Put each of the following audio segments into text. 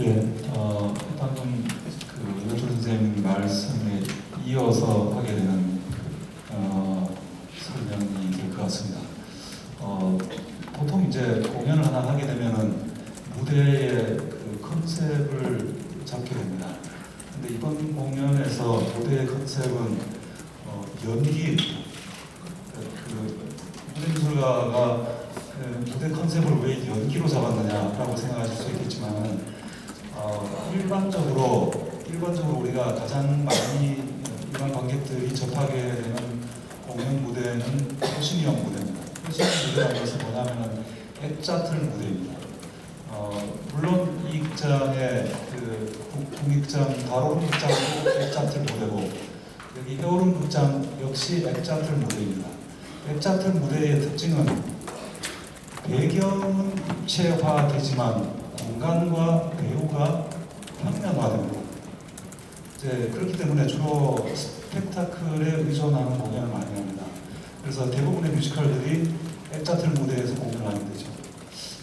예, 어, 방금 그 이호철 선생님 말씀에 이어서 하게 되는 어, 설명이 될 것 같습니다. 어, 보통 이제 공연을 하나 하게 되면은 무대의 그 컨셉을 잡게 됩니다. 근데 이번 공연에서 무대의 컨셉은 어, 연기입니다. 그 무대 미술가가 그 무대 컨셉을 왜 연기로 잡았느냐라고 생각하실 수 있겠지만 어, 일반적으로 일반적으로 우리가 가장 많이 일반 관객들이 접하게 되는 공연 무대는 호신이형 무대입니다. 호신이형 무대라는 것은 뭐냐면은 액자틀 무대입니다. 어, 물론 이 극장의 그 국- 국립극장 바로 극장도 액자틀 무대고 여기 해오름 극장 역시 액자틀 무대입니다. 액자틀 무대의 특징은 배경은 입체화되지만 공간과 배우가. 이제 그렇기 때문에 주로 스펙타클에 의존하는 공연을 많이 합니다. 그래서 대부분의 뮤지컬들이 액자틀 무대에서 공연을 하게 되죠.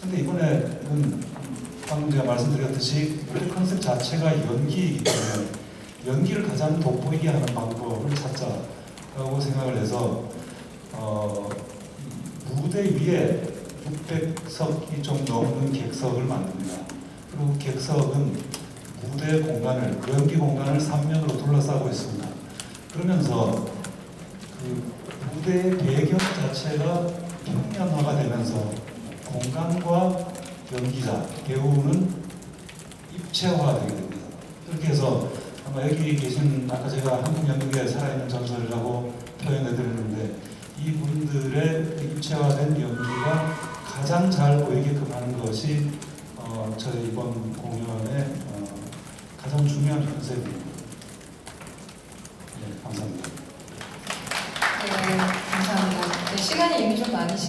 근데 이번에는 방금 제가 말씀드렸듯이 컨셉 자체가 연기이기 때문에 연기를 가장 돋보이게 하는 방법을 찾자라고 생각을 해서 어, 무대 위에 600석이 좀 넘는 객석을 만듭니다. 그리고 객석은 무대 공간을, 연기 공간을 삼면으로 둘러싸고 있습니다. 그러면서 그 무대의 배경 자체가 평면화가 되면서 공간과 연기자, 배우는 입체화되게 됩니다. 그렇게 해서 아마 여기 계신 아까 제가 한국 연극의 살아있는 전설이라고 표현해드렸는데 이 분들의 그 입체화된 연기가 가장 잘 보이게끔 하는 것이 어, 저희 이번 공연의 어, 가장 중요한 컨셉입니다. 네, 감사합니다. 네, 감사합니다. 네, 시간이 이미 좀 많이